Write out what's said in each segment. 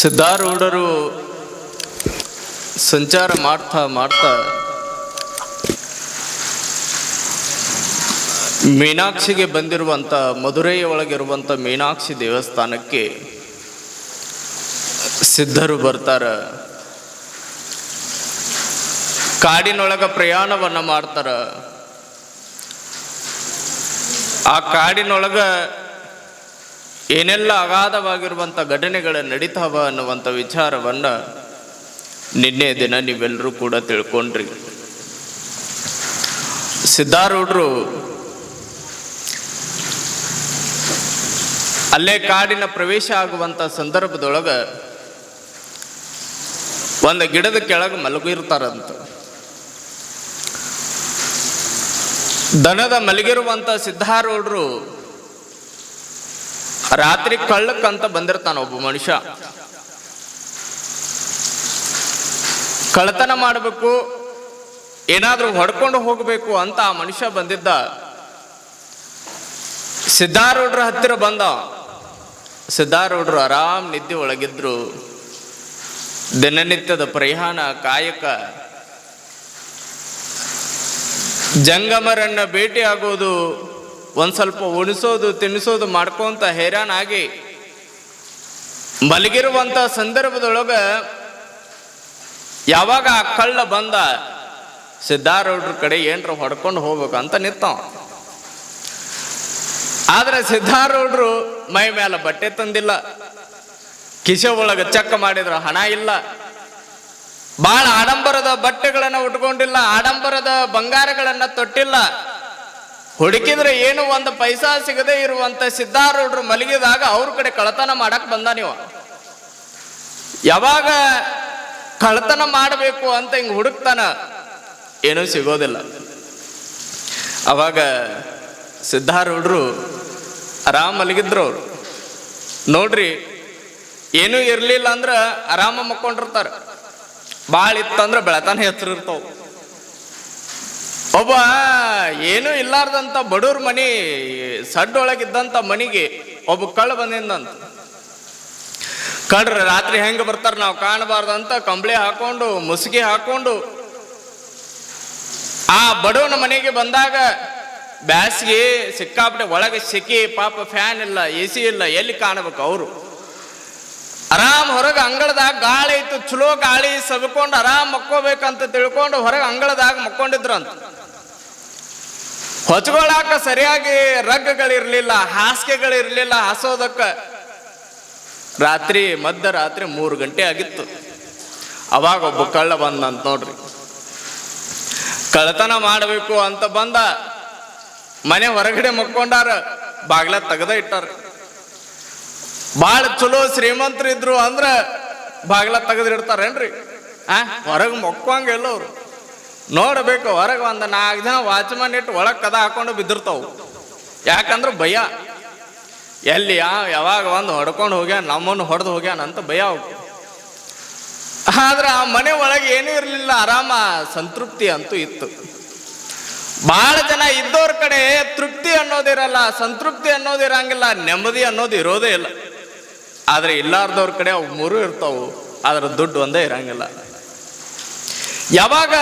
ಸಿದ್ಧಾರೂಢರು ಸಂಚಾರ ಮಾಡ್ತಾ ಮಾಡ್ತಾ ಮೀನಾಕ್ಷಿಗೆ ಬಂದಿರುವಂಥ ಮಧುರೈಯ ಒಳಗಿರುವಂಥ ಮೀನಾಕ್ಷಿ ದೇವಸ್ಥಾನಕ್ಕೆ ಸಿದ್ಧರು ಬರ್ತಾರ. ಕಾಡಿನೊಳಗ ಪ್ರಯಾಣವನ್ನು ಮಾಡ್ತಾರ. ಆ ಕಾಡಿನೊಳಗ ಏನೆಲ್ಲ ಅಗಾಧವಾಗಿರುವಂಥ ಘಟನೆಗಳು ನಡೀತಾವ ಅನ್ನುವಂಥ ವಿಚಾರವನ್ನು ನಿನ್ನೆ ದಿನ ನೀವೆಲ್ಲರೂ ಕೂಡ ತಿಳ್ಕೊಂಡ್ರಿ. ಸಿದ್ಧಾರೂಢರು ಅಲ್ಲೇ ಕಾಡಿನ ಪ್ರವೇಶ ಆಗುವಂಥ ಸಂದರ್ಭದೊಳಗೆ ಒಂದು ಗಿಡದ ಕೆಳಗೆ ಮಲಗಿರ್ತಾರಂತ. ದನದ ಮಲಗಿರುವಂಥ ಸಿದ್ಧಾರೂಢರು ರಾತ್ರಿ ಕಳ್ಳಕ್ಕಂತ ಬಂದಿರ್ತಾನ ಒಬ್ಬ ಮನುಷ್ಯ. ಕಳ್ಳತನ ಮಾಡಬೇಕು, ಏನಾದರೂ ಹೊಡ್ಕೊಂಡು ಹೋಗಬೇಕು ಅಂತ ಆ ಮನುಷ್ಯ ಬಂದಿದ್ದ. ಸಿದ್ಧಾರೂಢರ ಹತ್ತಿರ ಬಂದ. ಸಿದ್ಧಾರೂಢರು ಆರಾಮ್ ನಿದ್ದೆ ಒಳಗಿದ್ರು. ದಿನನಿತ್ಯದ ಪ್ರಯಾಣ ಕಾಯಕ. ಜಂಗಮರನ್ನ ಭೇಟಿಯಾಗೋದು ಒಂದ್ ಸ್ವಲ್ಪ ಉಣಿಸೋದು, ತಿನ್ನಿಸೋದು ಮಾಡ್ಕೊಂತ ಹೈರಾಣಾಗಿ ಮಲಗಿರುವಂಥ ಸಂದರ್ಭದೊಳಗೆ ಯಾವಾಗ ಆ ಕಳ್ಳ ಬಂದ ಸಿದ್ಧಾರೂಢರ ಕಡೆ ಏನ್ರ ಹೊಡ್ಕೊಂಡು ಅಂತ ನಿಂತಾವ. ಆದ್ರೆ ಸಿದ್ಧಾರೂಢರು ಮೈ ಮೇಲೆ ಬಟ್ಟೆ ತಂದಿಲ್ಲ. ಕಿಸೆ ಒಳಗ ಚೆಕ್ ಮಾಡಿದ್ರು ಹಣ ಇಲ್ಲ. ಬಹಳ ಆಡಂಬರದ ಬಟ್ಟೆಗಳನ್ನು ಉಟ್ಕೊಂಡಿಲ್ಲ, ಆಡಂಬರದ ಬಂಗಾರಗಳನ್ನು ತೊಟ್ಟಿಲ್ಲ. ಹುಡುಕಿದ್ರೆ ಏನು ಒಂದು ಪೈಸಾ ಸಿಗದೆ ಇರುವಂತ ಸಿದ್ಧಾರೂಢರು ಮಲಗಿದಾಗ ಅವ್ರ ಕಡೆ ಕಳತನ ಮಾಡಕ್ ಬಂದ ನೀವು. ಯಾವಾಗ ಕಳತನ ಮಾಡಬೇಕು ಅಂತ ಹಿಂಗ್ ಹುಡುಕ್ತಾನ ಏನೂ ಸಿಗೋದಿಲ್ಲ. ಅವಾಗ ಸಿದ್ಧಾರೂಢರು ಆರಾಮ ಮಲಗಿದ್ರು ಅವ್ರು. ನೋಡ್ರಿ, ಏನೂ ಇರಲಿಲ್ಲ ಅಂದ್ರೆ ಆರಾಮ ಮಕ್ಕೊಂಡಿರ್ತಾರ. ಭಾಳ ಇತ್ತಂದ್ರೆ ಬೆಳತಾನೆ ಹೆಸರು ಇರ್ತಾವ. ಒಬ್ಬ ಏನೂ ಇಲ್ಲಾರ್ದಂಥ ಬಡವ್ರ ಮನೆ ಸಡ್ಡೊಳಗಿದ್ದಂಥ ಮನೆಗೆ ಒಬ್ಬ ಕಳ್ಳ ಬಂದಿಂದಂತ ಕಳ್ರ ರಾತ್ರಿ ಹೆಂಗೆ ಬರ್ತಾರ ನಾವು ಕಾಣಬಾರ್ದಂತ ಕಂಬಳಿ ಹಾಕೊಂಡು ಮುಸುಗಿ ಹಾಕೊಂಡು, ಆ ಬಡವನ ಮನೆಗೆ ಬಂದಾಗ ಬ್ಯಾಸಿಗೆ ಸಿಕ್ಕಾಪಟ್ಟೆ ಒಳಗೆ ಸೆಕೆ ಪಾಪ ಫ್ಯಾನ್ ಇಲ್ಲ, ಎ ಸಿ ಇಲ್ಲ, ಎಲ್ಲಿ ಕಾಣಬೇಕು ಅವರು? ಆರಾಮ್ ಹೊರಗೆ ಅಂಗಳದಾಗ ಗಾಳಿ ಇತ್ತು, ಚಲೋ ಗಾಳಿ ಸಬ್ಕೊಂಡು ಆರಾಮ್ ಮಕ್ಕೋಬೇಕಂತ ತಿಳ್ಕೊಂಡು ಹೊರಗೆ ಅಂಗಳದಾಗ ಮಕ್ಕೊಂಡಿದ್ರಂತ. ಹೊಚ್ಕೊಳಾಕ ಸರಿಯಾಗಿ ರಗ್ಗಗಳಿರ್ಲಿಲ್ಲ, ಹಾಸಿಗೆಗಳಿರ್ಲಿಲ್ಲ, ಹಾಸೋದಕ್ಕ ರಾತ್ರಿ, ಮಧ್ಯರಾತ್ರಿ ಮೂರು ಗಂಟೆ ಆಗಿತ್ತು. ಅವಾಗ ಒಬ್ಬ ಕಳ್ಳ ಬಂದಂತ ನೋಡ್ರಿ. ಕಳ್ಳತನ ಮಾಡಬೇಕು ಅಂತ ಬಂದ ಮನೆ ಹೊರಗಡೆ ಮಕ್ಕೊಂಡಾರ ಬಾಗ್ಲ ತೆಗದ ಇಟ್ಟಾರ. ಬಾಳ ಚಲೋ ಶ್ರೀಮಂತರಿದ್ರು ಅಂದ್ರ ಬಾಗ್ಲ ತೆಗೆದಿಡ್ತಾರೇನ್ರಿ ಆ, ಹೊರಗೆ ಮಕ್ಕೋಂಗ ಎಲ್ಲವ್ರು ನೋಡಬೇಕು, ಹೊರಗೆ ಒಂದು ನಾಲ್ಕು ಜನ ವಾಚ್ಮನ್ ಇಟ್ಟು ಒಳಗೆ ಕದ ಹಾಕೊಂಡು ಬಿದ್ದಿರ್ತಾವು. ಯಾಕಂದ್ರೆ ಭಯ. ಎಲ್ಲಿ ಯಾವಾಗ ಒಂದು ಹೊಡ್ಕೊಂಡು ಹೋಗ್ಯಾನ ನಮ್ಮನ್ನು ಹೊಡೆದು ಹೋಗ್ಯಾನ ಅಂತ ಭಯ ಅವ್ಕು. ಆದ್ರೆ ಆ ಮನೆ ಒಳಗೆ ಏನೂ ಇರಲಿಲ್ಲ, ಆರಾಮ ಸಂತೃಪ್ತಿ ಅಂತೂ ಇತ್ತು. ಬಹಳ ಜನ ಇದ್ದವ್ರ ಕಡೆ ತೃಪ್ತಿ ಅನ್ನೋದಿರಲ್ಲ ಸಂತೃಪ್ತಿ ಅನ್ನೋದಿರಂಗಿಲ್ಲ ನೆಮ್ಮದಿ ಅನ್ನೋದು ಇರೋದೇ ಇಲ್ಲ. ಆದ್ರೆ ಇಲ್ಲಾರ್ದವ್ರ ಕಡೆ ಅವು ಮೂರು ಇರ್ತಾವು, ಆದ್ರೆ ದುಡ್ಡು ಒಂದೇ ಇರಂಗಿಲ್ಲ. ಯಾವಾಗ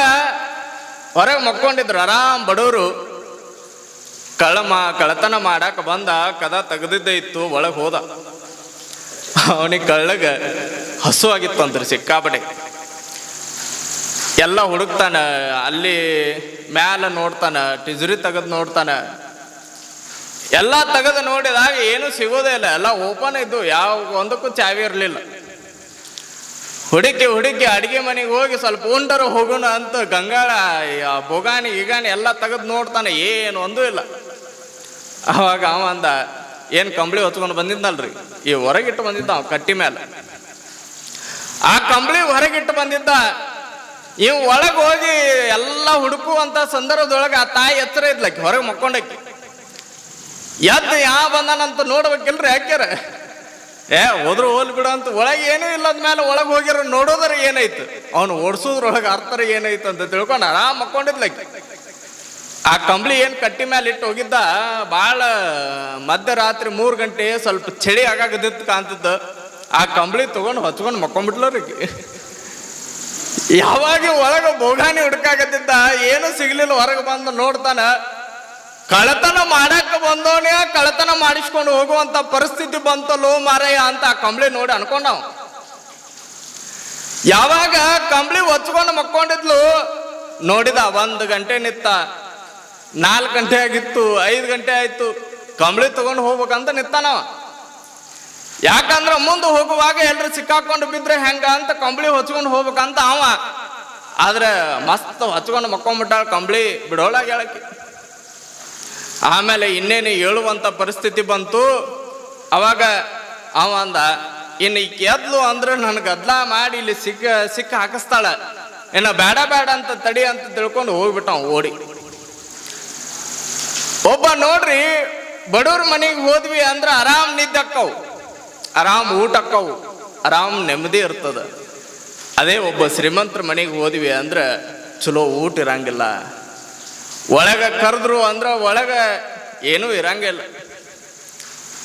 ಹೊರಗೆ ಮಕ್ಕೊಂಡಿದ್ರು, ಆರಾಮ್ ಬಡವರು. ಕಳ್ಳ ಮಾ ಕಳ್ಳತನ ಮಾಡಾಕ ಬಂದ, ಕದ ತೆಗೆದಿದ್ದೇ ಇತ್ತು, ಒಳಗೆ ಹೋದ. ಅವನಿಗೆ ಕಳ್ಳಗ ಹಸು ಅಂದ್ರೆ ಸಿಕ್ಕಾಪಟ್ಟೆ. ಎಲ್ಲ ಹುಡುಕ್ತಾನ, ಅಲ್ಲಿ ಮ್ಯಾಲ ನೋಡ್ತಾನ ಟಿಜುರಿ ತೆಗೆದು ನೋಡ್ತಾನ. ಎಲ್ಲ ತೆಗೆದು ನೋಡಿದಾಗ ಏನು ಸಿಗೋದೇ ಇಲ್ಲ, ಎಲ್ಲ ಓಪನ್ ಇದ್ದು ಯಾವ ಒಂದಕ್ಕೂ ಚಾವಿ ಇರಲಿಲ್ಲ. ಹುಡುಕಿ ಹುಡುಕಿ ಅಡಿಗೆ ಮನೆಗೆ ಹೋಗಿ ಸ್ವಲ್ಪ ಉಂಟರ ಹೋಗೋಣ ಅಂತ ಗಂಗಾಳ ಬೊಗಾನಿ ಈಗಾನಿ ಎಲ್ಲ ತೆಗೆದು ನೋಡ್ತಾನೆ, ಏನು ಒಂದೂ ಇಲ್ಲ. ಅವಾಗ ಅವ ಅಂದ, ಏನು ಕಂಬಳಿ ಹೊತ್ಕೊಂಡು ಬಂದಿದ್ದಲ್ರಿ ಈ ಹೊರಗಿಟ್ಟು ಬಂದಿದ್ದ ಅವ ಕಟ್ಟಿ ಮೇಲೆ ಆ ಕಂಬಳಿ ಹೊರಗಿಟ್ಟು ಬಂದಿದ್ದ, ಇವ್ ಒಳಗೆ ಹೋಗಿ ಎಲ್ಲ ಹುಡುಕುವಂತ ಸಂದರ್ಭದೊಳಗೆ ಆ ತಾಯಿ ಎಚ್ಚರ ಇದ್ಲಕ್ಕೆ ಹೊರಗೆ ಮಕ್ಕೊಂಡಕ್ಕಿ ಎದ್ದು ಯಾವ ಬಂದನಂತ ನೋಡ್ಬೇಕಿಲ್ರಿ ಯಾಕ್ಯಾರ ಏ, ಹೋದ್ರು ಹೋಲ್ ಬಿಡ ಅಂತ. ಒಳಗೆ ಏನೂ ಇಲ್ಲದ ಮೇಲೆ ಒಳಗೆ ಹೋಗಿರ ನೋಡೋದ್ರ ಏನಾಯ್ತು? ಅವನು ಓಡಿಸೋದ್ರೊಳಗೆ ಅರ್ಥರ ಏನಾಯ್ತು ಅಂತ ತಿಳ್ಕೊಂಡು ಆರಾಮ್ ಮಕ್ಕೊಂಡಿದ್ಲಕ್ಕಿ ಆ ಕಂಬಳಿ ಏನು ಕಟ್ಟಿ ಮೇಲೆ ಇಟ್ಟು ಹೋಗಿದ್ದ? ಭಾಳ ಮಧ್ಯರಾತ್ರಿ ಮೂರು ಗಂಟೆ ಸ್ವಲ್ಪ ಚಳಿ ಆಗಾಗದಿತ್ತು ಕಾಣ್ತಿದ್ದ. ಆ ಕಂಬಳಿ ತಗೊಂಡು ಹೊಚ್ಕೊಂಡು ಮಕ್ಕೊಂಡ್ಬಿಟ್ಲವ್ರಿ ಯಾವಾಗ ಒಳಗೆ ಬೋಗಾನಿ ಹುಡುಕಾಗದಿದ್ದ ಏನು ಸಿಗ್ಲಿಲ್ಲ, ಹೊರಗೆ ಬಂದು ನೋಡ್ತಾನ. ಕಳತನ ಮಾಡಕ್ಕೆ ಬಂದವನೇ ಕಳತನ ಮಾಡಿಸ್ಕೊಂಡು ಹೋಗುವಂತ ಪರಿಸ್ಥಿತಿ ಬಂತಲ್ಲೋ ಮಾರಯ್ಯ ಅಂತ ಆ ಕಂಬಳಿ ನೋಡಿ ಅನ್ಕೊಂಡವ್. ಯಾವಾಗ ಕಂಬಳಿ ಒಚ್ಕೊಂಡು ಮಕ್ಕೊಂಡಿದ್ಲು, ನೋಡಿದ ಒಂದು ಗಂಟೆ ನಿತ್ತ ನಾಲ್ಕು ಗಂಟೆ ಆಗಿತ್ತು, ಐದು ಗಂಟೆ ಆಯ್ತು, ಕಂಬಳಿ ತಗೊಂಡು ಹೋಗ್ಬೇಕಂತ ನಿತ್ತಾನವ ಯಾಕಂದ್ರೆ ಮುಂದೆ ಹೋಗುವಾಗ ಎಲ್ರು ಸಿಕ್ಕಾಕೊಂಡು ಬಿದ್ರೆ ಹೆಂಗ ಅಂತ ಕಂಬಳಿ ಹೊಚ್ಕೊಂಡು ಹೋಗ್ಬೇಕಂತ ಅವ. ಆದ್ರೆ ಮಸ್ತ್ ಹೊಚ್ಕೊಂಡು ಮಕ್ಕೊಂಡ್ಬಿಟ್ಟಾಳ ಕಂಬಳಿ ಬಿಡೋಳಾಗ ಹೇಳಕ್ಕೆ ಆಮೇಲೆ ಇನ್ನೇನು ಹೇಳುವಂಥ ಪರಿಸ್ಥಿತಿ ಬಂತು. ಅವಾಗ ಅವ ಅಂದ ಇನ್ನು ಈ ಎದ್ಲು ಅಂದ್ರೆ ನನ್ ಗದ್ಲ ಮಾಡಿ ಇಲ್ಲಿ ಸಿಕ್ಕ ಸಿಕ್ಕ ಹಾಕಿಸ್ತಾಳ. ಏನೋ ಬೇಡ ಬೇಡ ಅಂತ ತಡಿ ಅಂತ ತಿಳ್ಕೊಂಡು ಹೋಗ್ಬಿಟ್ಟ ಓಡಿ. ಒಬ್ಬ ನೋಡ್ರಿ, ಬಡವ್ರ ಮನೆಗೆ ಹೋದ್ವಿ ಅಂದ್ರೆ ಆರಾಮ್ ನಿದ್ದೆ ಅಕ್ಕವು ಆರಾಮ್ ಊಟ ಅಕ್ಕವು ಆರಾಮ್ ನೆಮ್ಮದಿ ಇರ್ತದ. ಅದೇ ಒಬ್ಬ ಶ್ರೀಮಂತರ ಮನೆಗೆ ಹೋದ್ವಿ ಅಂದ್ರೆ ಚಲೋ ಊಟ ಇರಂಗಿಲ್ಲ. ಒಳಗ ಕರೆದ್ರು ಅಂದ್ರೆ ಒಳಗೆ ಏನೂ ಇರಂಗಿಲ್ಲ.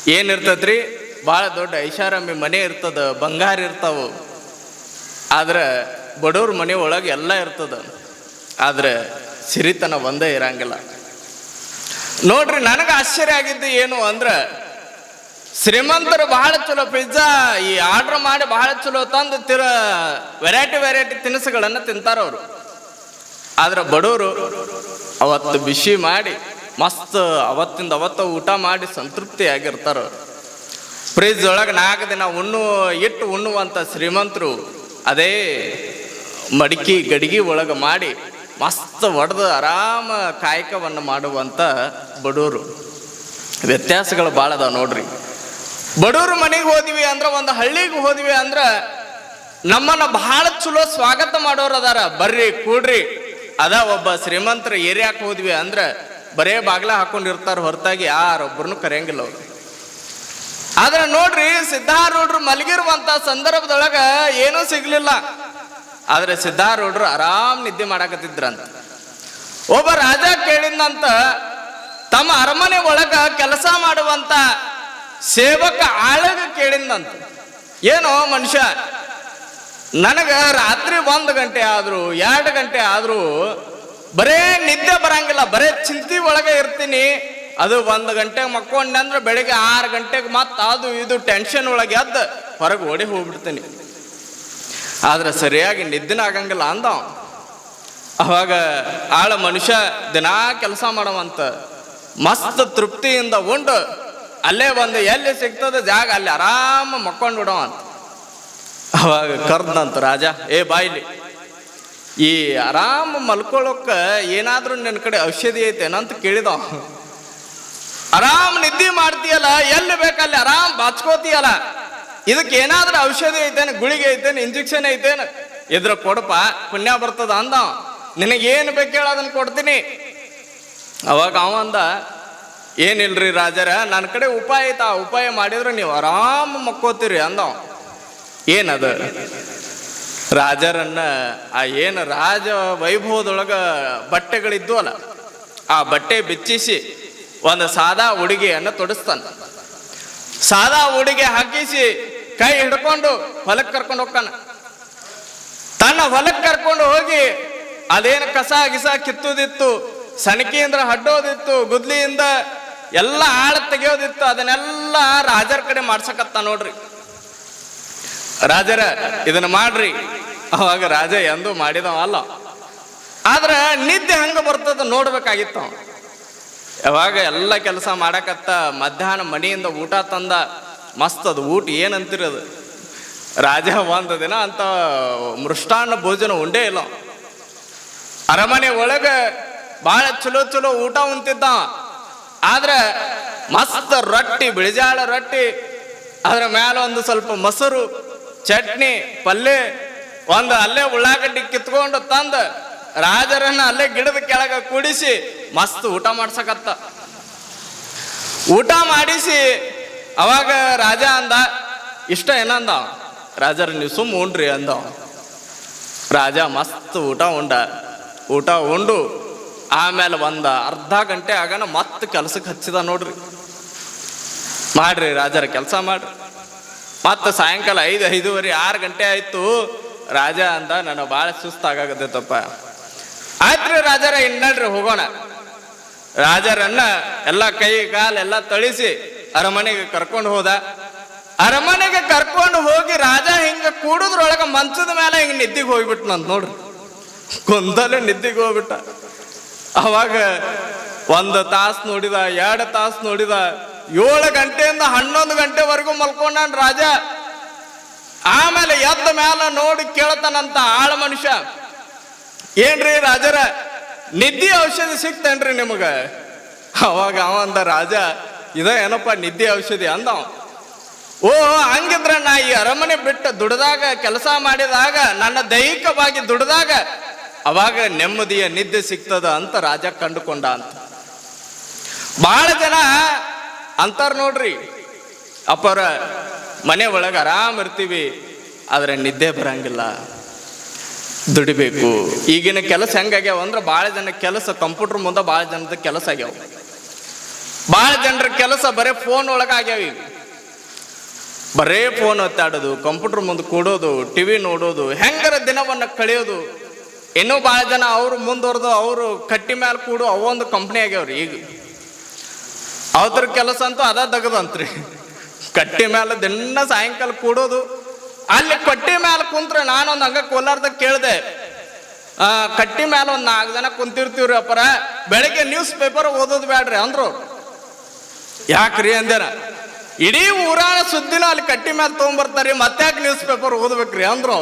ಏನಿರ್ತದ್ರಿ ಭಾಳ ದೊಡ್ಡ ಐಷಾರಾಮಿ ಮನೆ ಇರ್ತದ, ಬಂಗಾರ ಇರ್ತಾವು. ಆದ್ರೆ ಬಡವ್ರ ಮನೆ ಒಳಗೆ ಎಲ್ಲ ಇರ್ತದ. ಆದ್ರೆ ಸಿರಿತನ ಒಂದೇ ಇರಂಗಿಲ್ಲ. ನೋಡ್ರಿ, ನನಗೆ ಆಶ್ಚರ್ಯ ಆಗಿದ್ದು ಏನು ಅಂದ್ರೆ, ಶ್ರೀಮಂತರು ಬಹಳ ಚಲೋ ಪಿಜ್ಜಾ, ಈ ಆರ್ಡರ್ ಮಾಡಿ ಬಹಳ ಚಲೋ ತಂದು ತಿರ ವೆರೈಟಿ ವೆರೈಟಿ ತಿನಿಸುಗಳನ್ನು ತಿಂತಾರ ಅವರು ಆದ್ರೆ ಬಡವರು ಅವತ್ತು ಬಿಸಿ ಮಾಡಿ, ಮಸ್ತ್ ಅವತ್ತಿಂದ ಅವತ್ತ ಊಟ ಮಾಡಿ ಸಂತೃಪ್ತಿ ಆಗಿರ್ತಾರ ಫ್ರಿಜ್ ಒಳಗೆ ನಾಲ್ಕು ದಿನ ಉಣ್ಣು, ಇಟ್ಟು ಉಣ್ಣುವಂಥ ಶ್ರೀಮಂತರು ಅದೇ ಮಡಿಕೆ ಗಡಿಗೆ ಒಳಗೆ ಮಾಡಿ ಮಸ್ತ್ ಒಡೆದು ಆರಾಮ ಕಾಯಕವನ್ನು ಮಾಡುವಂಥ ಬಡವರು ವ್ಯತ್ಯಾಸಗಳು ಭಾಳ ಅದಾವ ನೋಡ್ರಿ. ಬಡವ್ರ ಮನೆಗೆ ಹೋದ್ವಿ ಅಂದ್ರೆ ಒಂದು ಹಳ್ಳಿಗೆ ಹೋದ್ವಿ ಅಂದ್ರೆ ನಮ್ಮನ್ನ ಬಹಳ ಚಲೋ ಸ್ವಾಗತ ಮಾಡೋರು ಅದಾರ. ಬರ್ರಿ, ಕೂಡ್ರಿ. ಅದ ಒಬ್ಬ ಶ್ರೀಮಂತರ ಏರಿಯಾಕ್ ಹೋದ್ವಿ ಅಂದ್ರೆ ಬರೇ ಬಾಗ್ಲ ಹಾಕೊಂಡಿರ್ತಾರ ಹೊರತಾಗಿ ಯಾರೊಬ್ಬರನ್ನು ಕರೆಯಂಗಿಲ್ಲ ಅವ್ರು. ಆದ್ರೆ ನೋಡ್ರಿ ಸಿದ್ಧಾರೂಢರು ಮಲಗಿರುವಂತ ಸಂದರ್ಭದೊಳಗ ಏನೂ ಸಿಗ್ಲಿಲ್ಲ. ಆದ್ರೆ ಸಿದ್ಧಾರೂಢರು ಆರಾಮ್ ನಿದ್ದೆ ಮಾಡಾಕತ್ತಿದ್ರಂತ. ಒಬ್ಬ ರಾಜ ಕೇಳಿದಂತ ತಮ್ಮ ಅರಮನೆ ಒಳಗ ಕೆಲಸ ಮಾಡುವಂತ ಸೇವಕ ಆಳಗ ಕೇಳಿದಂತ ಏನೋ ಮನುಷ್ಯ ನನಗ ರಾತ್ರಿ ಒಂದು ಗಂಟೆ ಆದರೂ, ಎರಡು ಗಂಟೆ ಆದರೂ ಬರೇ ನಿದ್ದೆ ಬರಂಗಿಲ್ಲ, ಬರೇ ಚಿಂತಿ ಒಳಗೆ ಇರ್ತೀನಿ. ಅದು ಒಂದು ಗಂಟೆಗೆ ಮಕ್ಕೊಂಡೆ ಅಂದ್ರೆ ಬೆಳಿಗ್ಗೆ ಆರು ಗಂಟೆಗೆ ಮತ್ತೆ ಅದು ಇದು ಟೆನ್ಷನ್ ಒಳಗೆ ಎದ್ದು ಹೊರಗೆ ಓಡಿ ಹೋಗ್ಬಿಡ್ತೀನಿ. ಆದ್ರೆ ಸರಿಯಾಗಿ ನಿದ್ದೆನ ಆಗಂಗಿಲ್ಲ ಅಂದ ಅವ. ಅವಾಗ ಆಳ ಮನುಷ್ಯ ದಿನಾ ಕೆಲಸ ಮಾಡವಂತ ಮಸ್ತ್ ತೃಪ್ತಿಯಿಂದ ಉಂಡು, ಅಲ್ಲೇ ಒಂದು ಎಲ್ಲಿ ಸಿಗ್ತದೆ ಜಾಗ ಅಲ್ಲಿ ಆರಾಮ ಮಕ್ಕೊಂಡು ಬಿಡವ ಅಂತ ಅವಾಗ ಕರ್ದಂತ ರಾಜ, ಏ ಬಾಯ್ಲಿ, ಈ ಆರಾಮ ಮಲ್ಕೊಳ್ಳೋಕ ಏನಾದರೂ ನನ್ನ ಕಡೆ ಔಷಧಿ ಐತೆನಂತ ಕೇಳಿದ. ಆರಾಮ್ ನಿದ್ದೆ ಮಾಡ್ತೀಯಲ್ಲ, ಎಲ್ಲಿ ಬೇಕಲ್ಲಿ ಆರಾಮ್ ಬಾಚ್ಕೋತೀಯಲ್ಲ. ಇದಕ್ಕೆ ಏನಾದ್ರೂ ಔಷಧಿ ಐತೇನು, ಗುಳಿಗೆ ಐತೇನು, ಇಂಜೆಕ್ಷನ್ ಐತೇನು? ಇದ್ರ ಕೊಡಪ್ಪ ಪುಣ್ಯ ಬರ್ತದ ಅಂದ. ನಿನಗೇನು ಬೇಕು ಹೇಳ ಅದನ್ನ ಕೊಡ್ತೀನಿ. ಅವಾಗ ಅವ ಅಂದ, ಏನಿಲ್ರಿ ರಾಜರ ನನ್ನ ಕಡೆ ಉಪಾಯ ಐತ ಉಪಾಯ ಮಾಡಿದ್ರೆ ನೀವು ಆರಾಮ್ ಮಕ್ಕೋತೀರಿ ಅಂದ ಅವ. ಏನದು? ರಾಜರನ್ನ ಆ ಏನು ರಾಜ ವೈಭವದೊಳಗ ಬಟ್ಟೆಗಳಿದ್ದು ಅಲ್ಲ ಆ ಬಟ್ಟೆ ಬಿಚ್ಚಿಸಿ ಒಂದು ಸಾದಾ ಉಡುಗೆಯನ್ನು ತೊಡಸ್ತಾನ. ಸಾದಾ ಉಡುಗೆ ಹಾಕಿಸಿ ಕೈ ಹಿಡ್ಕೊಂಡು ಹೊಲಕ್ಕೆ ಕರ್ಕೊಂಡು ಹೋಗ್ತಾನ. ತನ್ನ ಹೊಲಕ್ಕೆ ಕರ್ಕೊಂಡು ಹೋಗಿ ಅದೇನು ಕಸ ಗಿಸ ಕಿತ್ತುದಿತ್ತು, ಸಣಕಿಯಿಂದ ಹಡ್ಡೋದಿತ್ತು, ಗುದ್ಲಿಯಿಂದ ಎಲ್ಲ ಆಳ ತೆಗೆಯೋದಿತ್ತು, ಅದನ್ನೆಲ್ಲ ರಾಜರ ಕಡೆ ಮಾಡ್ಸಕತ್ತ ನೋಡ್ರಿ. ರಾಜರ, ಇದನ್ನ ಮಾಡ್ರಿ. ಅವಾಗ ರಾಜ ಎಂದೂ ಮಾಡಿದವ ಅಲ್ಲ. ಆದ್ರ ನಿದ್ದೆ ಹಂಗ ಬರ್ತದ ನೋಡ್ಬೇಕಾಗಿತ್ತು ಯಾವಾಗ ಎಲ್ಲ ಕೆಲಸ ಮಾಡಕತ್ತ ಮಧ್ಯಾಹ್ನ ಮನೆಯಿಂದ ಊಟ ತಂದ, ಮಸ್ತ್ ಅದು ಊಟ ಏನಂತಿರೋದು ರಾಜ ಒಂದು ದಿನ ಅಂತ ಮೃಷ್ಟಾನ್ನ ಭೋಜನ ಉಂಡೇ ಇಲ್ಲ. ಅರಮನೆ ಒಳಗೆ ಬಹಳ ಚಲೋ ಚಲೋ ಊಟ ಉಂತಿದ್ದ. ಆದ್ರೆ ಮಸ್ತ್ ರೊಟ್ಟಿ, ಬಿಳಿಜಾಳ ರೊಟ್ಟಿ, ಅದ್ರ ಮ್ಯಾಲ ಒಂದು ಸ್ವಲ್ಪ ಮೊಸರು ಚಟ್ನಿ, ಪಲ್ಲೆ, ಒಂದು ಅಲ್ಲೇ ಉಳ್ಳಾಗಡ್ಡಿ ಕಿತ್ಕೊಂಡು ತಂದ ರಾಜರನ್ನ ಅಲ್ಲೇ ಗಿಡದ ಕೆಳಗೆ ಕೂಡಿಸಿ ಮಸ್ತ್ ಊಟ ಮಾಡ್ಸಕತ್ತ ಊಟ ಮಾಡಿಸಿ, ಅವಾಗ ರಾಜ ಅಂದ, ಇಷ್ಟ ಏನಂದ? ರಾಜರ ನೀವು ಸುಮ್ಮ ಉಂಡ್ರಿ ಅಂದ. ರಾಜ ಮಸ್ತ್ ಊಟ ಉಂಡ ಊಟ ಉಂಡು, ಆಮೇಲೆ ಒಂದ ಅರ್ಧ ಗಂಟೆ ಆಗನ ಮತ್ತೆ ಕೆಲ್ಸಕ್ಕೆ ಹಚ್ಚಿದ ನೋಡ್ರಿ ಮಾಡ್ರಿ ರಾಜರ ಕೆಲಸ ಮಾಡ್ರಿ ಮತ್ತು ಸಾಯಂಕಾಲ ಐದು, ಐದೂವರೆ, ಆರು ಗಂಟೆ ಆಯ್ತು. ರಾಜ ಅಂದ ನಾನು ಭಾಳ ಸುಸ್ತಾಗತ್ತಪ್ಪ ಆಯ್ತ್ರಿ ರಾಜರ ಇನ್ನಡ್ರಿ ಹೋಗೋಣ. ರಾಜರನ್ನ ಎಲ್ಲ ಕೈ, ಕಾಲು ಎಲ್ಲ ತಳಿಸಿ ಅರಮನೆಗೆ ಕರ್ಕೊಂಡು ಹೋದ. ಅರಮನೆಗೆ ಕರ್ಕೊಂಡು ಹೋಗಿ ರಾಜ ಹಿಂಗ ಕೂಡುದ್ರೊಳಗ ಮಂಚದ ಮೇಲೆ ಹಿಂಗ ನಿದ್ದಿಗೆ ಹೋಗ್ಬಿಟ್ ನಂದು ನೋಡ್ರಿ. ಗೊಂದಲ ನಿದ್ದಿಗೆ ಹೋಗ್ಬಿಟ್ಟ. ಅವಾಗ ಒಂದು ತಾಸು ನೋಡಿದ, ಎರಡು ತಾಸು ನೋಡಿದ ಏಳು ಗಂಟೆಯಿಂದ ಹನ್ನೊಂದು ಗಂಟೆವರೆಗೂ ಮಲ್ಕೊಂಡಾನ ರಾಜ. ಆಮೇಲೆ ಎದ್ದ ಮೇಲೆ ನೋಡಿ ಕೇಳ್ತಾನಂತ ಆಳ ಮನುಷ್ಯ. ಏನ್ರಿ ರಾಜರ, ನಿದ್ದೆ ಔಷಧಿ ಸಿಕ್ತೇನ್ರಿ ನಿಮಗ? ಅವಾಗ ಅವ ಅಂದ, ರಾಜ, ಇದ ಏನಪ್ಪ ನಿದ್ದೆ ಔಷಧಿ? ಅಂದ ಓ ಹಂಗಿದ್ರ ನಾ ಈ ಅರಮನೆ ಬಿಟ್ಟು ದುಡ್ದಾಗ ಕೆಲಸ ಮಾಡಿದಾಗ, ನನ್ನ ದೈಹಿಕವಾಗಿ ದುಡ್ದಾಗ ಅವಾಗ ನೆಮ್ಮದಿಯ ನಿದ್ದೆ ಸಿಗ್ತದ ಅಂತ ರಾಜ ಕಂಡುಕೊಂಡ ಅಂತ. ಬಹಳ ಜನ ಅಂತಾರ ನೋಡ್ರಿ. ಅಪ್ಪರ ಮನೆ ಒಳಗೆ ಆರಾಮ್ ಇರ್ತೀವಿ, ಆದರೆ ನಿದ್ದೆ ಬರಂಗಿಲ್ಲ. ದುಡಿಬೇಕು. ಈಗಿನ ಕೆಲಸ ಹೆಂಗಾಗ್ಯಾವ ಅಂದ್ರೆ ಭಾಳ ಜನ ಕೆಲಸ ಕಂಪ್ಯೂಟರ್ ಮುಂದೆ ಭಾಳ ಜನದ ಕೆಲಸ ಆಗ್ಯಾವ. ಭಾಳ ಜನರ ಕೆಲಸ ಬರೇ ಫೋನ್ ಒಳಗೆ ಆಗ್ಯಾವ ಈಗ. ಬರೇ ಫೋನ್ ಒತ್ತಾಡೋದು, ಕಂಪ್ಯೂಟರ್ ಮುಂದೆ ಕೂಡೋದು, ಟಿವಿ ನೋಡೋದು, ಹೆಂಗರ ದಿನವನ್ನ ಕಳೆಯೋದು. ಇನ್ನೂ ಭಾಳ ಜನ ಅವರು ಮುಂದುವರೆದು ಅವರು ಕಟ್ಟಿ ಮೇಲೆ ಕೂಡು ಅವೊಂದು ಕಂಪ್ನಿ ಆಗ್ಯಾವ್ರಿ ಈಗ. ಅವ್ರ ಕೆಲಸ ಅಂತೂ ಅದ ದಗದಂತ್ರಿ. ಕಟ್ಟಿ ಮೇಲೆ ದಿನ ಸಾಯಂಕಾಲ ಕೂಡೋದು. ಅಲ್ಲಿ ಕಟ್ಟಿ ಮೇಲೆ ಕುಂತ್ರೆ ಒಂದು ಹಂಗ ಕೋಲಾರ್ದಾಗ ಕೇಳಿದೆ. ಕಟ್ಟಿ ಮೇಲೆ ಒಂದು ನಾಲ್ಕು ಜನ ಕುಂತಿರ್ತೀವ್ರಿ ಅಪ್ಪರ ಬೆಳಗ್ಗೆ ನ್ಯೂಸ್ ಪೇಪರ್ ಓದೋದು ಬೇಡ್ರಿ ಅಂದ್ರು. ಯಾಕ್ರಿ ಅಂದೇನ ಇಡೀ ಊರಾನ ಸುದ್ದಿನ ಅಲ್ಲಿ ಕಟ್ಟಿ ಮೇಲೆ ತೊಗೊಂಬರ್ತಾರೆ ಮತ್ತೆ ಯಾಕೆ ನ್ಯೂಸ್ ಪೇಪರ್ ಓದ್ಬೇಕ್ರಿ ಅಂದ್ರು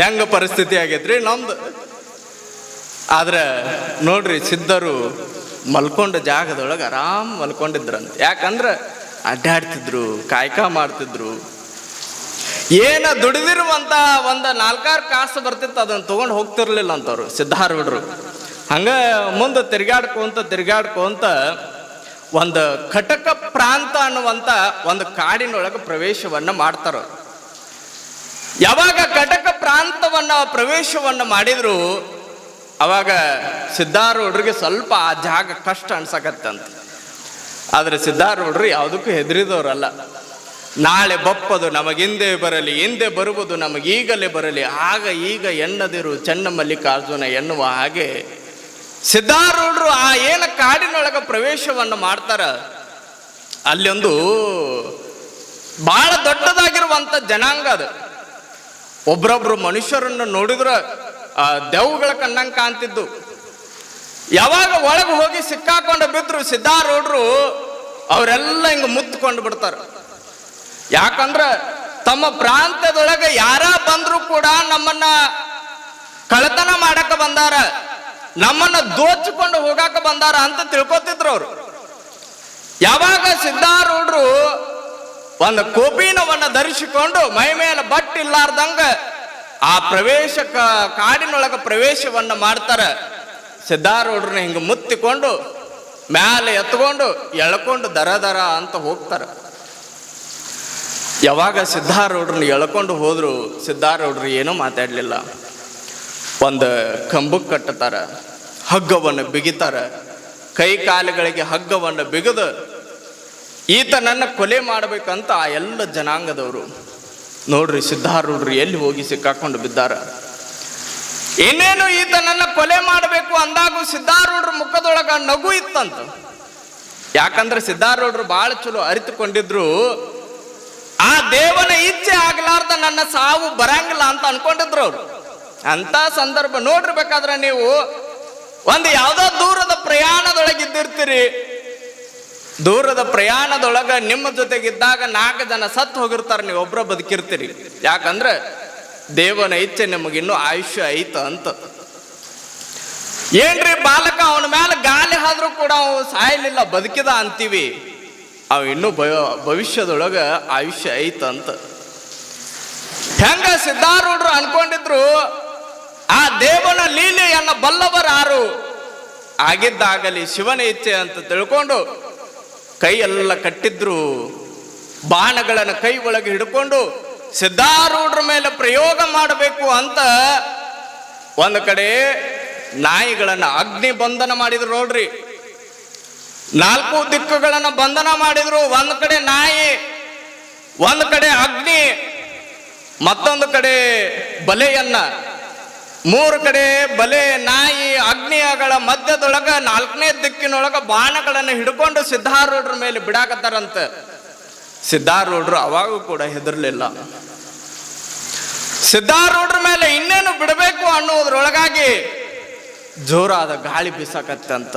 ಹೆಂಗ ಪರಿಸ್ಥಿತಿ ಆಗೈತ್ರಿ ನಮ್ದು. ಆದ್ರೆ ನೋಡ್ರಿ ಸಿದ್ಧರು ಮಲ್ಕೊಂಡ ಜಾಗದೊಳಗೆ ಆರಾಮ್ ಮಲ್ಕೊಂಡಿದ್ರಂತ. ಯಾಕಂದ್ರೆ ಅಡ್ಡಾಡ್ತಿದ್ರು, ಕಾಯ್ಕ ಮಾಡ್ತಿದ್ರು. ಏನ ದುಡಿದಿರುವಂತ ಒಂದು ನಾಲ್ಕಾರು ಕಾಸು ಬರ್ತಿತ್ತು, ಅದನ್ನ ತಗೊಂಡು ಹೋಗ್ತಿರ್ಲಿಲ್ಲ ಅಂತವ್ರು, ಸಿದ್ಧಾರೂಢರು. ಹಂಗ ಮುಂದೆ ತಿರ್ಗಾಡ್ಕೊಂತ ತಿರ್ಗಾಡ್ಕೊಂತ ಒಂದು ಕಟಕ ಪ್ರಾಂತ ಅನ್ನುವಂತ ಒಂದು ಕಾಡಿನೊಳಗೆ ಪ್ರವೇಶವನ್ನ ಮಾಡ್ತಾರ. ಯಾವಾಗ ಕಟಕ ಪ್ರಾಂತವನ್ನ ಪ್ರವೇಶವನ್ನ ಮಾಡಿದ್ರು ಅವಾಗ ಸಿದ್ಧಾರೂಢರಿಗೆ ಸ್ವಲ್ಪ ಆ ಜಾಗ ಕಷ್ಟ ಅನ್ಸಕತ್ತಂತ. ಆದರೆ ಸಿದ್ಧಾರೂಢರು ಯಾವುದಕ್ಕೂ ಹೆದರಿದವರಲ್ಲ. ನಾಳೆ ಬಪ್ಪದು ನಮಗಿಂದೆ ಬರಲಿ, ಹಿಂದೆ ಬರುವುದು ನಮಗೀಗಲೇ ಬರಲಿ, ಆಗ ಈಗ ಎನ್ನದಿರು ಚೆನ್ನ ಮಲ್ಲಿಕಾರ್ಜುನ ಎನ್ನುವ ಹಾಗೆ ಸಿದ್ಧಾರೂಢರು ಆ ಏನ ಕಾಡಿನೊಳಗ ಪ್ರವೇಶವನ್ನು ಮಾಡ್ತಾರ, ಅಲ್ಲೊಂದು ಬಹಳ ದೊಡ್ಡದಾಗಿರುವಂತ ಜನಾಂಗ ಅದು. ಒಬ್ರೊಬ್ರು ಮನುಷ್ಯರನ್ನು ನೋಡಿದ್ರ ದೆವ್ಗಳ ಕಣ್ಣಂಗೆ ಕಾಣ್ತಿದ್ದು ಯಾವಾಗ ಒಳಗೆ ಹೋಗಿ ಸಿಕ್ಕಾಕೊಂಡು ಬಿದ್ರು ಸಿದ್ಧಾರೂಢರು ಅವರೆಲ್ಲ ಹಿಂಗೆ ಮುತ್ತುಕೊಂಡು ಬಿಡ್ತಾರೆ. ಯಾಕಂದ್ರೆ ತಮ್ಮ ಪ್ರಾಂತ್ಯದೊಳಗೆ ಯಾರ ಬಂದರೂ ಕೂಡ ನಮ್ಮನ್ನ ಕಳತನ ಮಾಡಕ್ಕೆ ಬಂದಾರ, ನಮ್ಮನ್ನ ದೋಚಿಕೊಂಡು ಹೋಗಾಕ ಬಂದಾರ ಅಂತ ತಿಳ್ಕೊತಿದ್ರು ಅವರು. ಯಾವಾಗ ಸಿದ್ಧಾರೂಢರು ಒಂದು ಕೋಪಿನವನ್ನ ಧರಿಸಿಕೊಂಡು ಮೈ ಮೇಲೆ ಬಟ್ ಆ ಪ್ರವೇಶ ಕಾಡಿನೊಳಗೆ ಪ್ರವೇಶವನ್ನ ಮಾಡ್ತಾರ. ಸಿದ್ಧಾರೂಢರನ್ನ ಹಿಂಗ ಮುತ್ತಿಕೊಂಡು, ಮ್ಯಾಲೆ ಎತ್ಕೊಂಡು, ಎಳ್ಕೊಂಡು ದರ ದರ ಅಂತ ಹೋಗ್ತಾರೆ. ಯಾವಾಗ ಸಿದ್ಧಾರೂಢರನ್ನ ಎಳ್ಕೊಂಡು ಹೋದ್ರು, ಸಿದ್ಧಾರೂಢರು ಏನೂ ಮಾತಾಡಲಿಲ್ಲ. ಒಂದು ಕಂಬಕ್ಕೆ ಕಟ್ಟುತ್ತಾರೆ ಹಗ್ಗವನ್ನು ಬಿಗಿತಾರೆ. ಕೈ ಕಾಲುಗಳಿಗೆ ಹಗ್ಗವನ್ನು ಬಿಗಿದು, ಈತ ನನ್ನ ಕೊಲೆ ಮಾಡಬೇಕಂತ ಆ ಎಲ್ಲ ಜನಾಂಗದವರು ನೋಡ್ರಿ ಸಿದ್ಧಾರೂಢರು ಎಲ್ಲಿ ಹೋಗಿ ಸಿಕ್ಕಾಕೊಂಡು ಬಿದ್ದಾರ? ಇನ್ನೇನು ಈತ ನನ್ನ ಕೊಲೆ ಮಾಡಬೇಕು ಅಂದಾಗೂ ಸಿದ್ಧಾರೂಢರ ಮುಖದೊಳಗ ನಗು ಇತ್ತಂತ. ಯಾಕಂದ್ರೆ ಸಿದ್ಧಾರೂಢರು ಬಹಳ ಚಲೋ ಅರಿತುಕೊಂಡಿದ್ರು, ಆ ದೇವನ ಇಚ್ಛೆ ಆಗ್ಲಾರ್ದ ನನ್ನ ಸಾವು ಬರಂಗಿಲ್ಲ ಅಂತ ಅನ್ಕೊಂಡಿದ್ರು ಅವ್ರು. ಅಂತ ಸಂದರ್ಭ ನೋಡಿರ್ಬೇಕಾದ್ರೆ ನೀವು, ಒಂದು ಯಾವುದೋ ದೂರದ ಪ್ರಯಾಣದೊಳಗೆ ಇದ್ದಿರ್ತೀರಿ ದೂರದ ಪ್ರಯಾಣದೊಳಗ ನಿಮ್ಮ ಜೊತೆಗಿದ್ದಾಗ ನಾಲ್ಕು ಜನ ಸತ್ತು ಹೋಗಿರ್ತಾರೆ, ನೀವು ಒಬ್ರ ಬದುಕಿರ್ತೀರಿ. ಯಾಕಂದ್ರೆ ದೇವನ ಇಚ್ಛೆ ನಿಮಗಿನ್ನೂ ಆಯುಷ್ಯ ಐತ ಅಂತ. ಏನ್ರಿ ಬಾಲಕ, ಅವನ ಮೇಲೆ ಗಾಲಿ ಆದ್ರೂ ಕೂಡ ಅವ ಸಾಯಲಿಲ್ಲ, ಬದುಕಿದ ಅಂತೀವಿ. ಅವ ಇನ್ನೂ ಭವಿಷ್ಯದೊಳಗ ಆಯುಷ್ಯ ಐತ ಅಂತ. ಹೆಂಗ ಸಿದ್ಧಾರೂಢರು ಅನ್ಕೊಂಡಿದ್ರು, ಆ ದೇವನ ಲೀಲೆಯನ್ನ ಬಲ್ಲವರಾರು ಆಗಿದ್ದಾಗಲಿ ಶಿವನ ಇಚ್ಛೆ ಅಂತ ತಿಳ್ಕೊಂಡು ಕೈ ಕಟ್ಟಿದ್ರು, ಬಾಣಗಳನ್ನು ಕೈ ಒಳಗೆ ಹಿಡ್ಕೊಂಡು ಸಿದ್ಧಾರೂಢರ ಮೇಲೆ ಪ್ರಯೋಗ ಮಾಡಬೇಕು ಅಂತ ಒಂದು ಕಡೆ ನಾಯಿಗಳನ್ನು ಅಗ್ನಿ ಬಂಧನ ಮಾಡಿದ್ರು ನೋಡ್ರಿ. ನಾಲ್ಕು ದಿಕ್ಕುಗಳನ್ನು ಬಂಧನ ಮಾಡಿದ್ರು, ಒಂದು ಕಡೆ ನಾಯಿ, ಒಂದು ಕಡೆ ಅಗ್ನಿ, ಮತ್ತೊಂದು ಕಡೆ ಬಲೆಯನ್ನ. ಮೂರು ಕಡೆ ಬಲೆ, ನಾಯಿ, ಅಗ್ನಿಯಗಳ ಮಧ್ಯದೊಳಗ ನಾಲ್ಕನೇ ದಿಕ್ಕಿನೊಳಗ ಬಾಣಗಳನ್ನು ಹಿಡ್ಕೊಂಡು ಸಿದ್ಧಾರೂಢರ ಮೇಲೆ ಬಿಡಾಕತ್ತಾರಂತ. ಸಿದ್ಧಾರೂಢರು ಅವಾಗೂ ಕೂಡ ಹೆದರ್ಲಿಲ್ಲ. ಸಿದ್ಧಾರೂಢರ ಮೇಲೆ ಇನ್ನೇನು ಬಿಡಬೇಕು ಅನ್ನೋದ್ರೊಳಗಾಗಿ ಜೋರಾದ ಗಾಳಿ ಬೀಸಾಕತ್ತಂತ.